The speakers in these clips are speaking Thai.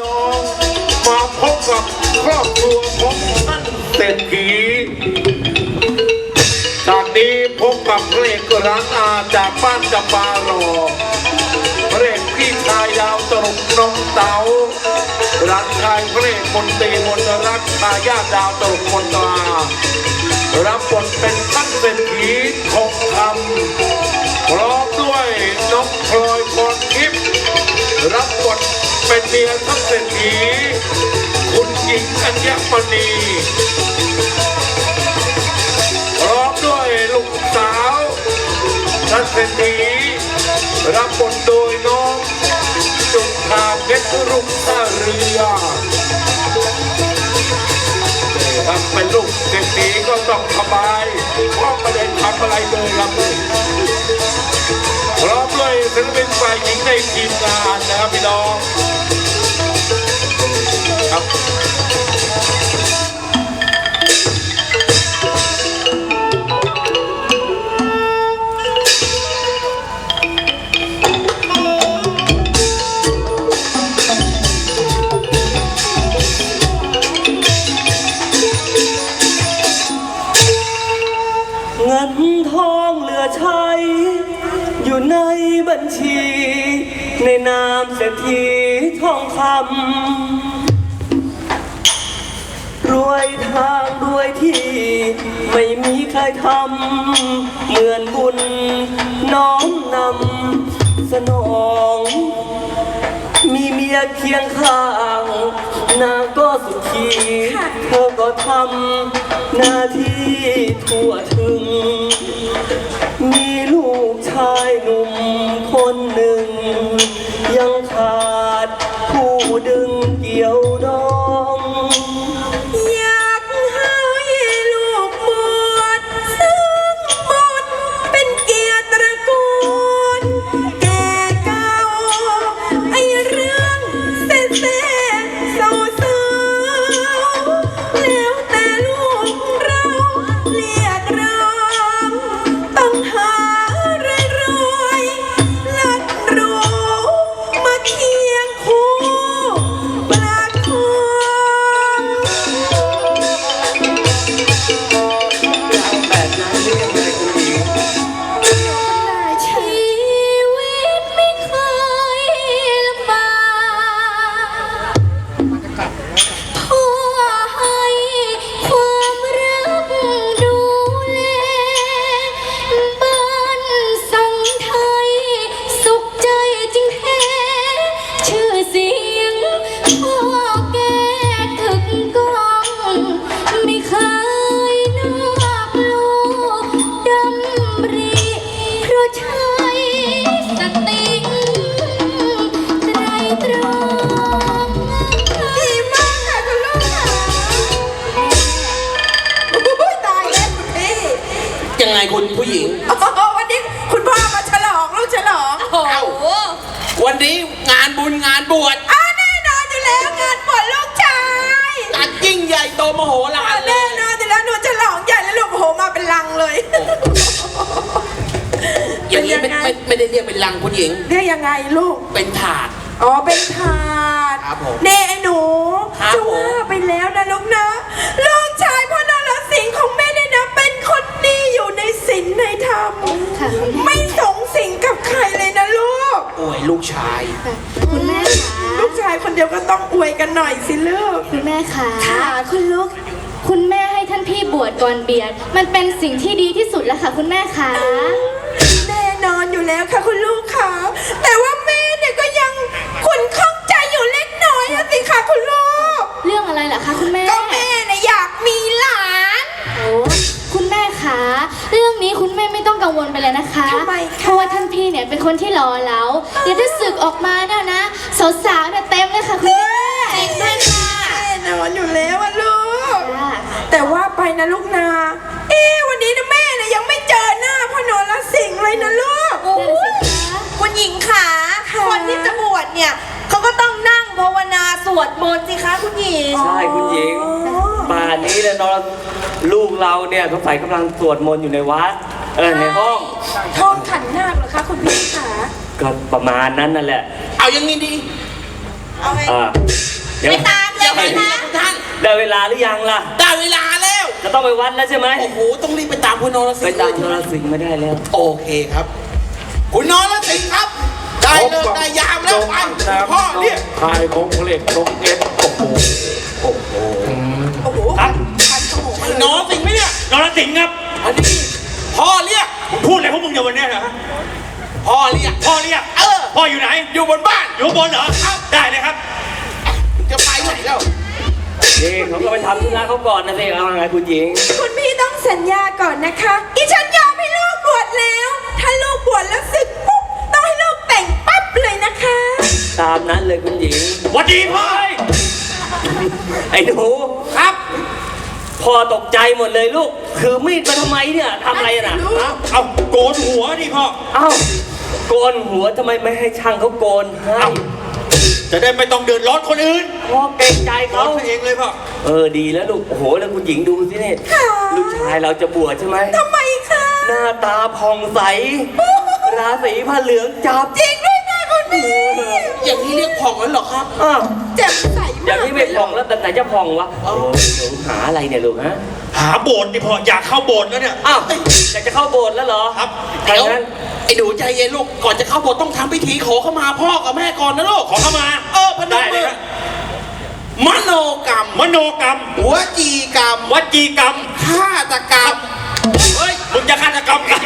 น้องมาพบกับครอบครัวของท่านเศรษฐีจากนี้พบกับเพลงร้านอาจากบ้านจำปารอเพลงพี่ชายยาวตลกน้องเต๋าร้านชายเพลงมนตรีมนรักทายาทดาวตลกมนตรารับบทเป็นท่านเศรษฐีทองคำพร้อมด้วยน้องพลอยพรทิพย์รับบท เป็นเมียทัพเศรษฐีคุณหญิงอัญมณีพร้อมด้วยลูกสาวทัพเศรษฐีรับบทโดยน้อง อยู่ในบัญชี ในนามเศรษฐีทองคำรวยทางรวยที่ ไม่มีใครทำเหมือนบุญน้อมนำสนอง มีเมียเคียงข้างนางก็สุขีเธอก็ทำหน้าที่ทั่วถึงายหนุ่มคนหนึ่ง ยังขาด ชื่อเสียงพ่อแกถึกก้องไม่เคยนอกลูกดำริเพราะใช้สติไตรตรอง ดีมากค่ะคุณลูกค่ะโอ้ยตายแล้วคุณพี่ยังไงคุณผู้หญิง โอ้ บุญงานบวชอ่าแน่นอนอยู่แล้วงานบวชลูกชายจัดยิ่งใหญ่โตมโหฬาอ่ารเลแน่ยนอนอยู่แล้วหนูฉลองใหญ่แล้วลูกโอ้โหมาเป็นลังเลยอย่างนี้ไม่เป็นยังไงไม่ไม่ได้เรียกเป็นลังคุณหญิง เรียกยังไงลูก เป็นถาด อ๋อเป็นถาดครับผมเน่ไอ้หนูครับจะผมว่าไปแล้วนะลูกนะลูกชายพ่อนรสิงห์ของแม่เนี่ยนะ เป็นคนดีอยู่ในศีลในธรรมไม่สงสิงกับใครเลยนะลูก โอ้ยลูกชาย เดียวก็ต้องอวยกันหน่อยสิลูก คุณแม่คะค่ะคุณลูก คุณแม่ให้ท่านพี่บวชก่อนเบียด มันเป็นสิ่งที่ดีที่สุดแล้วค่ะ คุณแม่คะ แน่นอนอยู่แล้วค่ะคุณลูกค่ะ แต่ว่าแม่เนี่ยก็ยังขุนข้องใจอยู่เล็กน้อยอะสิค่ะคุณลูก เรื่องอะไรล่ะคะคุณแม่ ก็แม่เนี่ยอยากมีหลาน โอ้คุณแม่คะ เรื่องนี้คุณแม่ไม่ต้องกังวลไปเลยนะคะ ทำไมคะ เพราะว่าท่านพี่เนี่ยเป็นคนที่หล่อเหลาเดี๋ยวถ้าศึกออกมาเนี่ยนะ นะลูกนา เอ๊ะวันนี้นะแม่เนี่ยยังไม่เจอหน้าพ่อหนอนละสิงห์เลยนะลูกนั่นสิคะคุณหญิงขาค่ะ คนที่จะบวชเนี่ยเขาก็ต้องนั่งภาวนาสวดมนต์สิคะคุณหญิง ใช่คุณหญิงป่านนี้เลยนอนลูกเราเนี่ยสงสัยกำลังสวดมนต์อยู่ในวัดเออในห้องทองขันนาคเหรอคะคุณพี่ขาก็ประมาณนั้นนั่นแหละเอาอย่างนี้ดีเอาไง อ่าเดี๋ยวไปตามเลยไหมคะ ท่านได้เวลาหรือยังล่ะ ได้เวลาแล้ว จะต้องไปวัดแล้วใช่ไหมโอ้โหต้องรีบไปตามคุณนรสิไปงห์ตามเลยนรสิงห์ไม่ได้แล้ว โอเคครับ คุณนรสิงห์ครับ ได้เลิกได้ยามแล้วไปพ่อเนี่ยชายของพระเอกน้องเอ็ดโอ้โหโอ้โหโอ้โหครับนรสิงห์ไหมเนี่ยนรสิงห์ครับอันนี้พ่อเรียกพูดอะไรพวกมึงอย่างวันเนี้ยนะฮะพ่อเรียกพ่อเรียกเออพ่ออยู่ไหน อยู่บนบ้านอยู่ข้างบนเหรอได้เลยครับ จะไปไหนแล้ว นี่เขาก็ไปทำธุระเขาก่อนนะสิเอาไงคุณหญิง คุณพี่ต้องสัญญาก่อนนะคะอีฉันยอมให้ลูกบวชแล้ว ถ้าลูกบวชแล้วศึกปุ๊บต้องให้ลูกแต่งปั๊บเลยนะคะ ตามนั้นเลยคุณหญิงหวัดดีพ่อไอ้หนูครับพ่อตกใจหมดเลยลูก คือมีดมาทำไมเนี่ยทำอะไรน่ะฮะเอาโกนหัวดิพ่อ เอ้าโกนหัวทำไมไม่ให้ช่างเขาโกนให้ เอ้า จะได้ไม่ต้องเดือดร้อนคนอื่นพ่อเกรงใจร้อเขา นตัวเองเลยพ่อเออดีแล้วลูก โอ้โหแล้วคุณหญิงดูสิเนี่ยลูกชายเราจะบวชใช่ไหม ทำไมคะหน้าตาผ่องใส ราศีผ้าเหลืองจับจริงด้วยค่ะคุณพี่อย่างนี้เรียกผ่องแล้วเหรอครับ อ้าวแจ่มใสอมาย่ากงนี้ไม่ผ่องแล้วแต่ไหนจะผ่องวะโอ้ยหนูหาอะไรเนี่ยลูกฮะหาโบสถ์ดิพ่ออยากเข้าโบสถ์แล้วเนี่ย อ้าวอยากจะเข้าโบสถ์แล้วเหรอครับ ถ้าเดี๋ยวงั้น ไอ้หนูใจเย็นลูก ก่อนจะเข้าโบสถ์ต้องทำพิธีขอเข้ามาพ่อกับแม่ก่อนนะลูกขอเข้ามา เออพนได้มเลมืยอครับ มโนกรรม มโนกรรม หัวจีกรรมวจีกรรม ฆาตกรรม เฮ้ย มึงจะฆาตกรรมใคร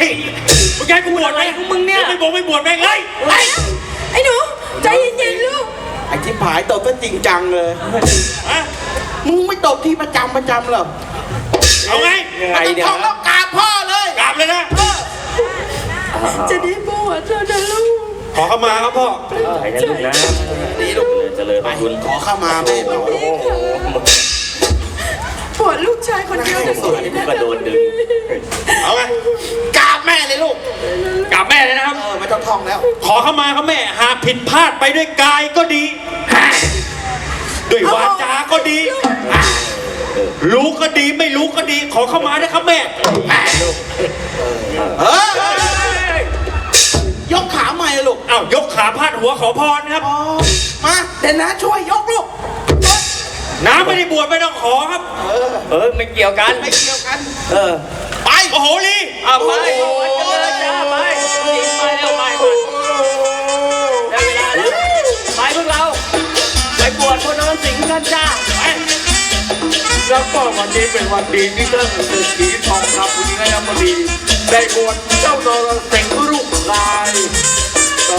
มึงจะให้กูบวชไหมอะไรของมึงเนี่ย ไม่บวชไม่บวชแม่งเลยไอ้ไอ้หนูใจเย็นๆลูก ไอ้ที่ผายตบก็จริงจังเลย ฮะมึงไม่ตบที่ประจำประจำเหรอเอาไงยังไงไม่ต้องเนี่ยท่องแล้วกราบพ่อเลย กราบเลยนะ จะได้บวชเธอนะลูกขอเข้ามาครับพ่อใจนะลูกนะนี่ลูกเจริญไปพระคุณขอเข้ามาแม่หน่อยโอ้โหบวชลูกชายคนเดียวนะสวยกูกระโดดดึงเอาไงกราบแม่เลยลูกกราบแม่เลยนะครับ เออไม่ต้องท่องแล้ว ขอเข้ามาครับแม่ หากผิดพลาดไปด้วยกายก็ดี ด้วยวาจาก็ดี รู้ก็ดีไม่รู้ก็ดี ขอเข้ามานะครับแม่ เออยกขาใหม่ ลูก อ้าวยกขาพาดหัวขอพรนะครับอ๋อมาเดี๋ยวนะช่วยยกลูกน้ำไม่ได้บวชไม่ต้องขอครับ เออไม่เกี่ยวกันไม่เกี่ยวกัน เออ ไป โอ้โหลีเอาไปวัดกันเลยจ้าไปหญิงไปเร็วไปก่อนได้เวลาแล้วไปพวกเรา ไปบวชพนนสิงห์กันจ้าไปแล้วก็วันนี้เป็นวันดีที่ท่านเศรษฐีทองคำบุญนายมดีได้บวชเจ้านรสิงห์รูปลาย